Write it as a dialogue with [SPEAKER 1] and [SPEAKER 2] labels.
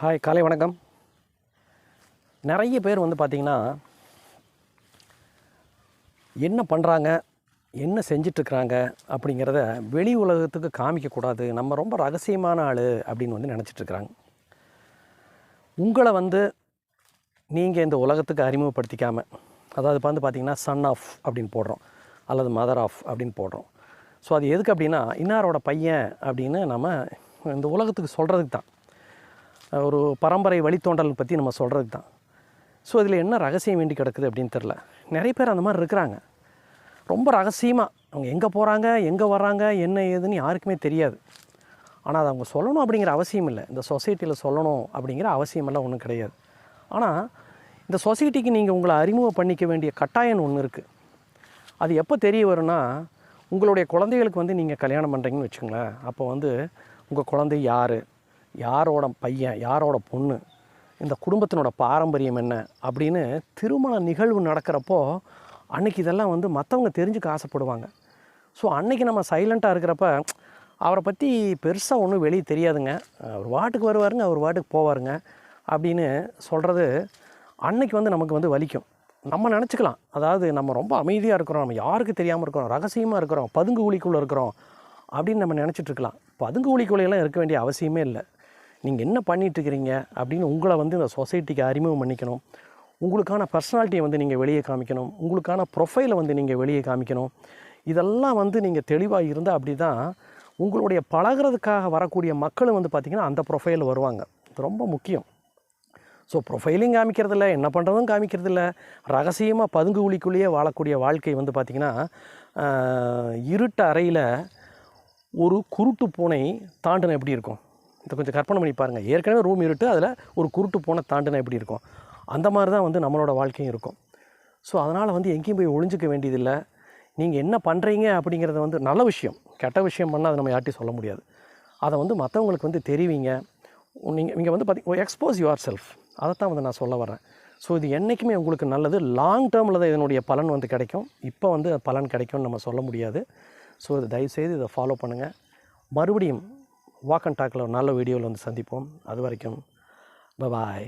[SPEAKER 1] Hi காலை வணக்கம். நிறைய பேர் வந்து பார்த்திங்கன்னா என்ன பண்ணுறாங்க என்ன செஞ்சிட்ருக்குறாங்க அப்படிங்கிறத வெளி உலகத்துக்கு காமிக்கக்கூடாது நம்ம ரொம்ப ரகசியமான ஆள் அப்படின்னு வந்து நினச்சிட்ருக்குறாங்க. உங்களை வந்து நீங்கள் இந்த உலகத்துக்கு அறிமுகப்படுத்திக்காமல் அதாவது இப்போ வந்து பார்த்திங்கன்னா சன் ஆஃப் அப்படின்னு போடுறோம் அல்லது மதர் ஆஃப் அப்படின்னு போடுறோம். ஸோ அது எதுக்கு அப்படின்னா இன்னாரோட பையன் அப்படின்னு நம்ம இந்த உலகத்துக்கு சொல்கிறதுக்கு தான். ஒரு பரம்பரை வழித்தோன்றல் பற்றி நம்ம சொல்கிறதுக்கு தான் ஸோ இதில் என்ன ரகசியம் வேண்டி கிடக்குது அப்படின்னு தெரில நிறைய பேர் அந்த மாதிரி இருக்கிறாங்க. ரொம்ப ரகசியமாக அவங்க எங்கே போகிறாங்க எங்கே வர்றாங்க என்ன ஏதுன்னு யாருக்குமே தெரியாது. ஆனால் அதை அவங்க சொல்லணும் அப்படிங்கிற அவசியம் இல்லை. இந்த சொசைட்டியில் சொல்லணும் அப்படிங்கிற அவசியமெல்லாம் ஒன்றும் கிடையாது. ஆனால் இந்த சொசைட்டிக்கு நீங்கள் உங்களை அறிமுகம் பண்ணிக்க வேண்டிய கட்டாயம் ஒன்று இருக்குது அது எப்போ தெரிய வரும்னா உங்களுடைய குழந்தைகளுக்கு வந்து நீங்கள் கல்யாணம் பண்ணுறீங்கன்னு வச்சுங்களேன் அப்போ வந்து உங்கள் குழந்தை யார்? யாரோட பையன் யாரோட பொண்ணு இந்த குடும்பத்தினோட பாரம்பரியம் என்ன அப்படின்னு திருமண நிகழ்வு நடக்கிறப்போ அன்னைக்கு இதெல்லாம் வந்து மற்றவங்க தெரிஞ்சுக்க ஆசைப்படுவாங்க. ஸோ அன்றைக்கி நம்ம சைலண்ட்டாக இருக்கிறப்ப அவரை பற்றி பெருசாக ஒன்றும் வெளியே தெரியாதுங்க. அவர் வாட்டுக்கு வருவாருங்க அவர் வாட்டுக்கு போவாருங்க அப்படின்னு சொல்கிறது அன்னைக்கு வந்து நமக்கு வந்து வலிக்கும். நம்ம நினச்சிக்கலாம். அதாவது நம்ம ரொம்ப அமைதியாக இருக்கிறோம் நம்ம யாருக்கு தெரியாமல் இருக்கிறோம் ரகசியமாக இருக்கிறோம் பதுங்கு குழிக்குள்ளே இருக்கிறோம் அப்படின்னு நம்ம நினச்சிட்டு இருக்கலாம். பதுங்கு குழிக்குள்ளையெல்லாம் இருக்க வேண்டிய அவசியமே இல்லை. நீங்கள் என்ன பண்ணிகிட்ருக்கிறீங்க அப்படின்னு உங்களை வந்து இந்த சொசைட்டிக்கு அறிமுகம் பண்ணிக்கணும். உங்களுக்கான பர்சனாலிட்டியை வந்து நீங்கள் வெளியே காமிக்கணும். உங்களுக்கான ப்ரொஃபைலை வந்து நீங்கள் வெளியே காமிக்கணும். இதெல்லாம் வந்து நீங்கள் தெளிவாக இருந்தால் அப்படி தான் உங்களுடைய பழகுறதுக்காக வரக்கூடிய மக்களும் வந்து பார்த்திங்கன்னா அந்த ப்ரொஃபைலில் வருவாங்க. இது ரொம்ப முக்கியம். ஸோ ப்ரொஃபைலையும் காமிக்கிறதில்ல என்ன பண்ணுறதும் காமிக்கிறதில்ல. ரகசியமாக பதுங்கு குழிக்குள்ளேயே வாழக்கூடிய வாழ்க்கை வந்து பார்த்திங்கன்னா இருட்ட இருட்டு அறையில் ஒரு குருட்டு பூனை தாண்டின எப்படி இருக்கும்? இதை கொஞ்சம் கற்பனை பண்ணி பாருங்கள் ஏற்கனவே ரூம் இருட்டு அதில் ஒரு குருட்டு போன தாண்டுனா எப்படி இருக்கும்? அந்த மாதிரி தான் வந்து நம்மளோட வாழ்க்கையும் இருக்கும். ஸோ அதனால் வந்து எங்கேயும் போய் ஒழிஞ்சிக்க வேண்டியதில்லை. நீங்கள் என்ன பண்ணுறீங்க அப்படிங்கிறத வந்து நல்ல விஷயம். கெட்ட விஷயம் பண்ணால் அதை நம்ம யார்ட்டையும் சொல்ல முடியாது. அதை வந்து மற்றவங்களுக்கு வந்து தெரிவிங்க. நீங்கள் நீங்கள் வந்து பார்த்தி எக்ஸ்போஸ் யுவர் செல்ஃப் அதைத்தான் வந்து நான் சொல்ல வரேன் ஸோ இது என்றைக்குமே உங்களுக்கு நல்லது. லாங் டேர்மில் தான் இதனுடைய பலன் வந்து கிடைக்கும். இப்போ வந்து பலன் கிடைக்கும்னு நம்ம சொல்ல முடியாது. ஸோ இது தயவுசெய்து இதை ஃபாலோ பண்ணுங்கள் மறுபடியும் வாக் அண்ட் டாக்கில் ஒரு நல்ல வீடியோவில் வந்து சந்திப்போம். அது வரைக்கும் பாய்